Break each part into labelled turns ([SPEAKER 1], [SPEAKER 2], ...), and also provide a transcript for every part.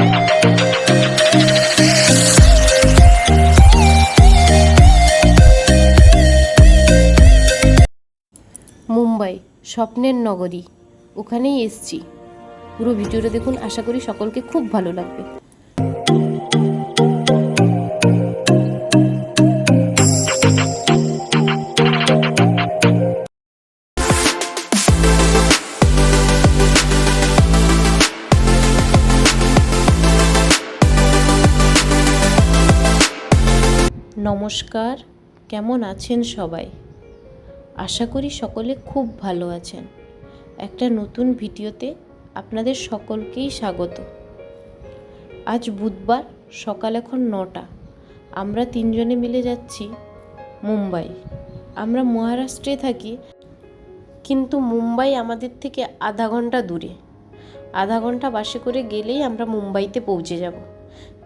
[SPEAKER 1] মুম্বাই স্বপ্নের নগরী। ওখানেই এসছি। পুরো ভিডিওটা দেখুন আশা করি সকলকে খুব ভালো লাগবে। নমস্কার, কেমন আছেন সবাই? আশা করি সকলে খুব ভালো আছেন। একটা নতুন ভিডিওতে আপনাদের সকলকেই স্বাগত। আজ বুধবার, সকাল এখন নটা। আমরা তিনজনে মিলে যাচ্ছি মুম্বাই। আমরা মহারাষ্ট্রে থাকি, কিন্তু মুম্বাই আমাদের থেকে আধা ঘণ্টা দূরে। আধা ঘণ্টা বাসে করে গেলেই আমরা মুম্বাইতে পৌঁছে যাব।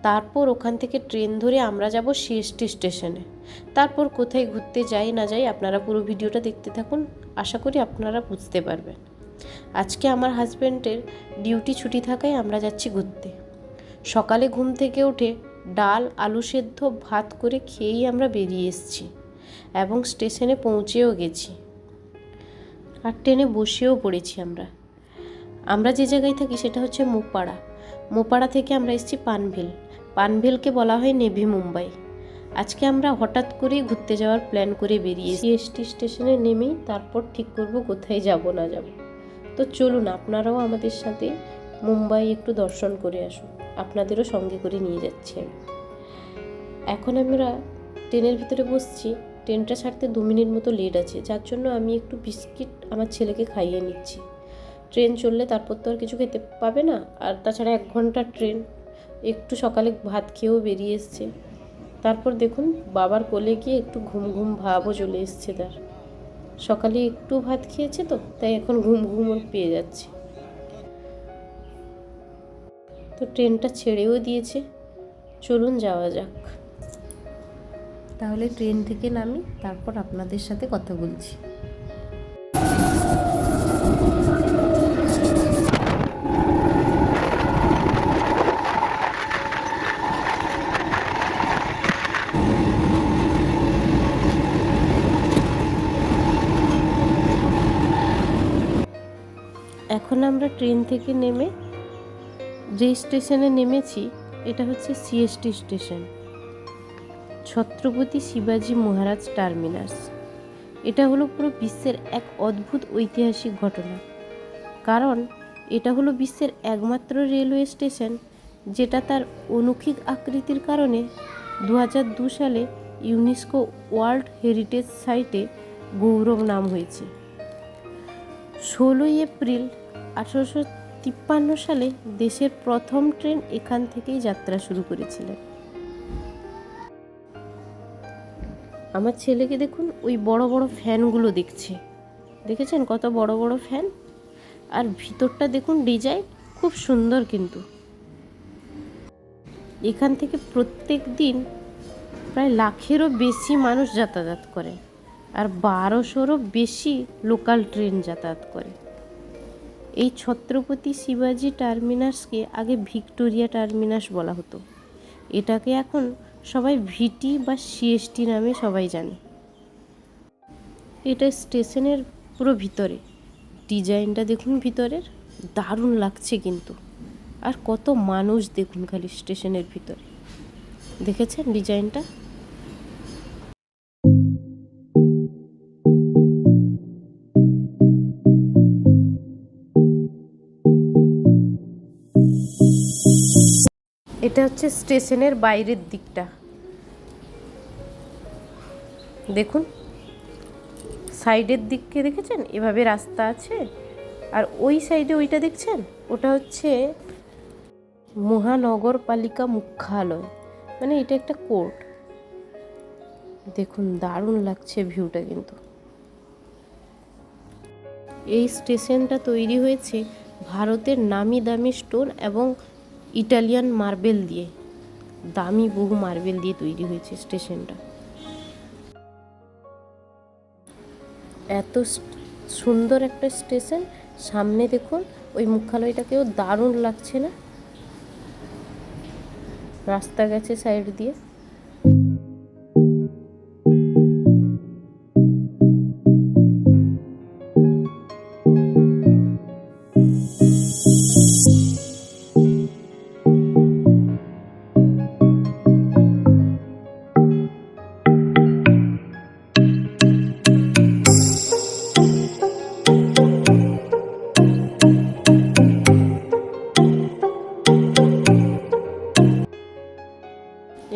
[SPEAKER 1] তারপর ওখান থেকে ট্রেন ধরে আমরা যাব সিএসটি স্টেশনে। তারপর কোথায় ঘুরতে যাই না যাই আপনারা পুরো ভিডিওটা দেখতে থাকুন, আশা করি আপনারা বুঝতে পারবেন। আজকে আমার হাজব্যান্ডের ডিউটি ছুটি থাকায় আমরা যাচ্ছি ঘুরতে। সকালে ঘুম থেকে উঠে ডাল, আলু সেদ্ধ, ভাত করে খেয়েই আমরা বেরিয়ে এসেছি এবং স্টেশনে পৌঁছেও গেছি আর ট্রেনে বসেও পড়েছি আমরা। আমরা যে জায়গায় থাকি সেটা হচ্ছে মুপাড়া। মোপাড়া থেকে আমরা এসেছি পানভেল। পানভেলকে বলা হয় নেভি মুম্বাই। আজকে আমরা হঠাৎ করেই ঘুরতে যাওয়ার প্ল্যান করে বেরিয়ে সিএসটি স্টেশনে নেমেই তারপর ঠিক করব কোথায় যাব না যাব। তো চলুন, আপনারাও আমাদের সাথে মুম্বাই একটু দর্শন করে আসুন। আপনাদেরও সঙ্গে করে নিয়ে যাচ্ছি আমি। এখন আমরা ট্রেনের ভিতরে বসছি। ট্রেনটা ছাড়তে দু মিনিট মতো লেট আছে, যার জন্য আমি একটু বিস্কিট আমার ছেলেকে খাইয়ে নিচ্ছি। ট্রেন চললে তারপর তো আর কিছু খেতে পাবে না, আর তাছাড়া এক ঘণ্টার ট্রেন। একটু সকালে ভাত খেয়েও বেরিয়ে এসছে। তারপর দেখুন, বাবার কোলে গিয়ে একটু ঘুম ঘুম ভাবও চলে এসছে তার। সকালে একটু ভাত খেয়েছে তো, তাই এখন ঘুম ঘুম পেয়ে যাচ্ছে। তো ট্রেনটা ছেড়েও দিয়েছে। চলুন যাওয়া যাক। তাহলে ট্রেন থেকে নামি, তারপর আপনাদের সাথে কথা বলছি। ট্রেন থেকে নেমে যে স্টেশনে নেমেছি, এটা হচ্ছে সিএসটি স্টেশন। ছত্রপতি শিবাজি মহারাজ টার্মিনাস। এটা হলো পুরো বিশ্বের এক অদ্ভুত ঐতিহাসিক ঘটনা। কারণ এটা হলো বিশ্বের একমাত্র রেলওয়ে স্টেশন, যেটা তার অনুক্ষিক আকৃতির কারণে দু সালে ইউনেস্কো ওয়ার্ল্ড হেরিটেজ সাইটে গৌরব নাম হয়েছে। ষোলোই এপ্রিল আঠারোশো তিপ্পান্ন সালে দেশের প্রথম ট্রেন এখান থেকেই যাত্রা শুরু করেছিলেন। আমার ছেলেকে দেখুন, ওই বড় বড় ফ্যানগুলো দেখছে। দেখেছেন কত বড় বড় ফ্যান? আর ভিতরটা দেখুন, ডিজাইন খুব সুন্দর কিন্তু। এখান থেকে প্রত্যেক দিন প্রায় লাখেরও বেশি মানুষ যাতায়াত করে আর বারোশোরও বেশি লোকাল ট্রেন যাতায়াত করে। এই ছত্রপতি শিবাজি টার্মিনাসকে আগে ভিক্টোরিয়া টার্মিনাস বলা হতো। এটাকে এখন সবাই ভিটি বা সিএসটি নামে সবাই জানে। এটা স্টেশনের পুরো ভিতরে। ডিজাইনটা দেখুন ভিতরের। দারুণ লাগছে কিন্তু। আর কত মানুষ দেখুন খালি স্টেশনের ভিতরে। দেখেছেন ডিজাইনটা? এটা হচ্ছে স্টেশনের বাইরের দিকটা। দেখুন, সাইডের দিককে দেখেছেন? এভাবে রাস্তা আছে। আর ওই সাইডে ওইটা দেখছেন? ওটা হচ্ছে মহানগরপালিকা মুখ্যালয়। মানে এটা একটা কোর্ট। দেখুন, দারুণ লাগছে ভিউটা কিন্তু। এই স্টেশনটা তৈরি হয়েছে ভারতের নামি দামি স্টোন এবং ইটালিয়ান মার্বেল দিয়ে, দামি বহু মার্বেল দিয়ে তৈরি হয়েছে স্টেশনটা। এত সুন্দর একটা স্টেশন। সামনে দেখুন, ওই মুখ্যালয়টাকেও দারুণ লাগছে না? রাস্তা গেছে সাইড দিয়ে।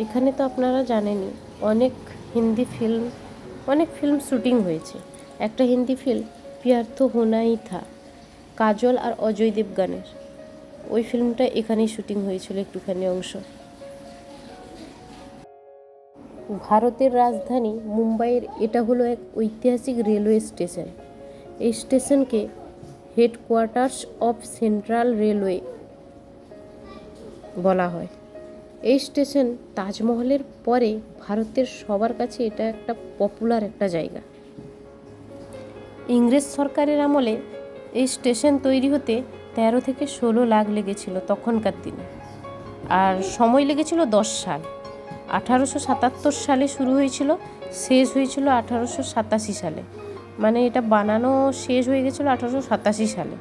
[SPEAKER 1] এখানে তো আপনারা জানেনই, অনেক হিন্দি ফিল্ম অনেক ফিল্ম শুটিং হয়েছে। একটা হিন্দি ফিল্ম পিয়ার তো হোনাই থা, কাজল আর অজয় দেবগানের। ওই ফিল্মটা এখানেই শুটিং হয়েছিল একটুখানি অংশ। ভারতের রাজধানী মুম্বাইয়ের, এটা হলো এক ঐতিহাসিক রেলওয়ে স্টেশন এই স্টেশনকে হেডকোয়ার্টার্স অফ সেন্ট্রাল রেলওয়ে বলা হয়। এই স্টেশন তাজমহলের পরে ভারতের সবার কাছে এটা একটা পপুলার একটা জায়গা। ইংরেজ সরকারের আমলে এই স্টেশন তৈরি হতে তেরো থেকে ষোলো লাখ লেগেছিল তখনকার দিনে। আর সময় লেগেছিল দশ সাল। আঠারোশো সাতাত্তর সালে শুরু হয়েছিল, শেষ হয়েছিল আঠারোশো সাতাশি সালে। মানে এটা বানানো শেষ হয়ে গেছিল আঠারোশো সাতাশি সালে।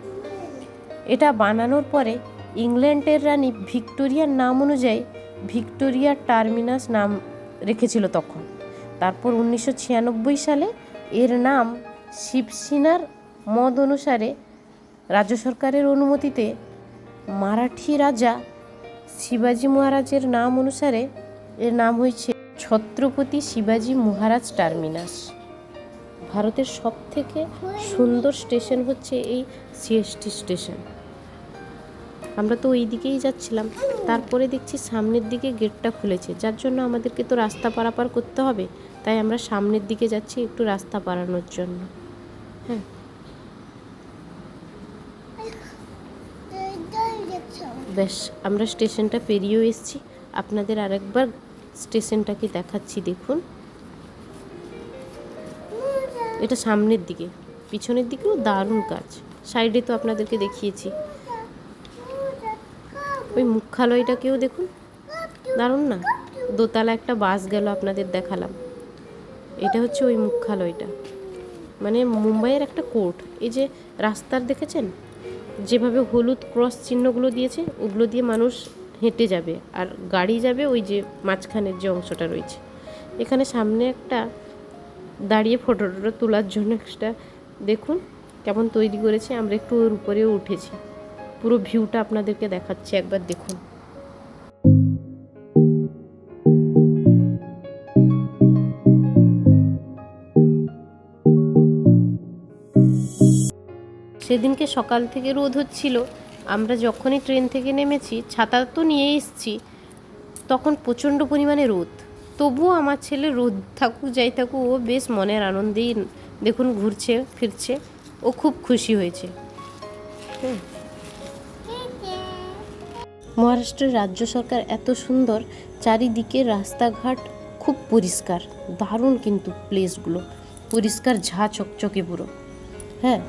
[SPEAKER 1] এটা বানানোর পরে ইংল্যান্ডের রানী ভিক্টোরিয়ার নাম অনুযায়ী ভিক্টোরিয়া টার্মিনাস নাম রেখেছিল তখন। তারপর উনিশশো ছিয়ানব্বই সালে এর নাম শিবসেনার মত অনুসারে রাজ্য সরকারের অনুমতিতে মারাঠি রাজা শিবাজি মহারাজের নাম অনুসারে এর নাম হয়েছে ছত্রপতি শিবাজি মহারাজ টার্মিনাস। ভারতের সব থেকে সুন্দর স্টেশন হচ্ছে এই সিএসটি স্টেশন। আমরা তো ওই দিকেই যাচ্ছিলাম। তারপরে দেখছি সামনের দিকে গেটটা খুলেছে। যার জন্য আমাদেরকে তো রাস্তা পারাপার করতে হবে। তাই আমরা সামনের দিকে যাচ্ছি একটু রাস্তা পারানোর জন্য। হ্যাঁ। বেশ, আমরা স্টেশনটা পেরিয়েও এসেছি। আপনাদের আরেকবার স্টেশনটাকে দেখাচ্ছি, দেখুন। এটা সামনের দিকে। পিছনের দিকেও দারুণ কাজ। সাইডে তো আপনাদেরকে দেখিয়েছি। ওই মুখ্যালয়টাকেও দেখুন। দারুণ না? দোতলা একটা বাস গেল আপনাদের দেখালাম। এটা হচ্ছে ওই মুখ্যালয়টা মানে মুম্বাইয়ের একটা কোর্ট। এই যে রাস্তার দেখেছেন? যেভাবে হলুদ ক্রস চিহ্নগুলো দিয়েছে, ওগুলো দিয়ে মানুষ হেঁটে যাবে। আর গাড়ি যাবে ওই যে মাঝখানের যে অংশটা রয়েছে। এখানে সামনে একটা দাঁড়িয়ে ফটো টটো তোলার জন্য একটা দেখুন, কেমন তৈরি করেছে। আমরা একটু ওর উপরেও উঠেছি। পুরো ভিউটা আপনাদেরকে দেখাচ্ছি, একবার দেখুন। সেদিনকে সকাল থেকে রোদ হচ্ছিল। আমরা যখনই ট্রেন থেকে নেমেছি, ছাতা তো নিয়ে এসেছি, তখন প্রচণ্ড পরিমাণে রোদ। তবুও আমার ছেলে রোদ থাকুক, যাই থাকুক, ও বেশ মনের আনন্দেই দেখুন ঘুরছে, ফিরছে। ও খুব খুশি হয়েছে। হুম। মহারাষ্ট্রের রাজ্য সরকার এত সুন্দর চারিদিকে রাস্তাঘাট খুব পরিষ্কার, দারুণ কিন্তু প্লেসগুলো পরিষ্কার ঝা চকচকে পুরো। হ্যাঁ?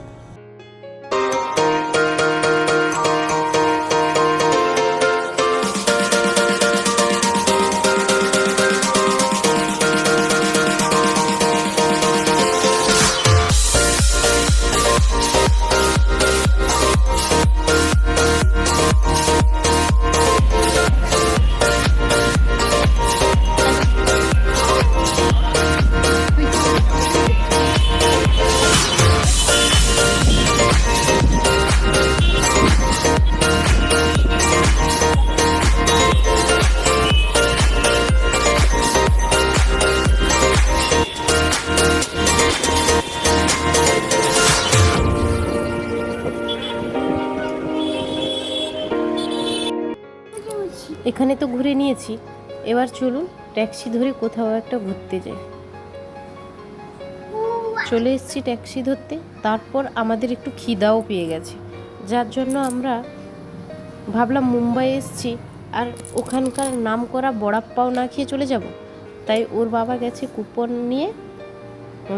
[SPEAKER 1] এখানে তো ঘুরে নিয়েছি। এবার চলুন, ট্যাক্সি ধরে কোথাও একটা ঘুরতে যাই। চলে এসেছি ট্যাক্সি ধরতে। তারপর আমাদের একটু খিদাও পেয়ে গেছে। যার জন্য আমরা ভাবলাম মুম্বাই এসেছি, আর ওখানকার নাম করা বড়াপ্পাও না খেয়ে চলে যাব। তাই ওর বাবা গেছে কুপন নিয়ে,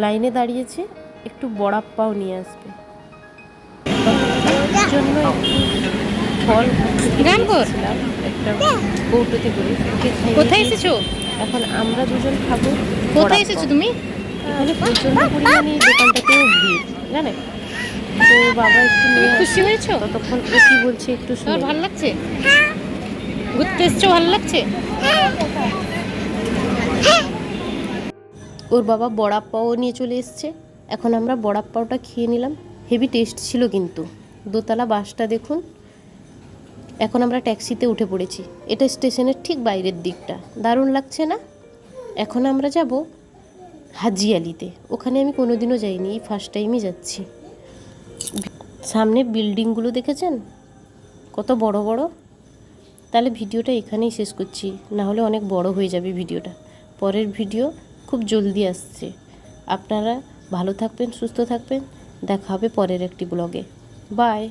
[SPEAKER 1] লাইনে দাঁড়িয়েছে, একটু বড়াপ্পাও নিয়ে আসবে। জন্য ফল একটা কৌটোতে করে
[SPEAKER 2] কোথায় এসেছ?
[SPEAKER 1] এখন আমরা দুজন খাব
[SPEAKER 2] কোথায় এসেছ তুমি?
[SPEAKER 1] এখানে প্রচণ্ড পরিমাণে দোকানটাতেও ভিড় জানে তো বাবা একটু
[SPEAKER 2] খুশি হয়েছো?
[SPEAKER 1] ততক্ষণ ও কি বলছে একটু
[SPEAKER 2] তোমার
[SPEAKER 1] শুনে
[SPEAKER 2] ভালো লাগছে? ঘুরতে এসছো ভালো লাগছে?
[SPEAKER 1] ওর বাবা বড়া পাও নিয়ে চলে এসছে। এখন আমরা বড়া পাওটা খেয়ে নিলাম। হেভি টেস্ট ছিল কিন্তু। দোতলা বাসটা দেখুন। এখন আমরা ট্যাক্সিতে উঠে পড়েছি। এটা স্টেশনের ঠিক বাইরের দিকটা। দারুণ লাগছে না? এখন আমরা যাব হাজি আলিতে ওখানে আমি কোনোদিনও যাইনি, এই ফার্স্ট টাইমই যাচ্ছি। সামনে বিল্ডিংগুলো দেখেছেন? কত বড় বড়। তাহলে ভিডিওটা এখানেই শেষ করছি। না হলে অনেক বড় হয়ে যাবে ভিডিওটা। পরের ভিডিও খুব জলদি আসছে। আপনারা ভালো থাকবেন, সুস্থ থাকবেন। দেখা হবে পরের একটি ব্লগে বাই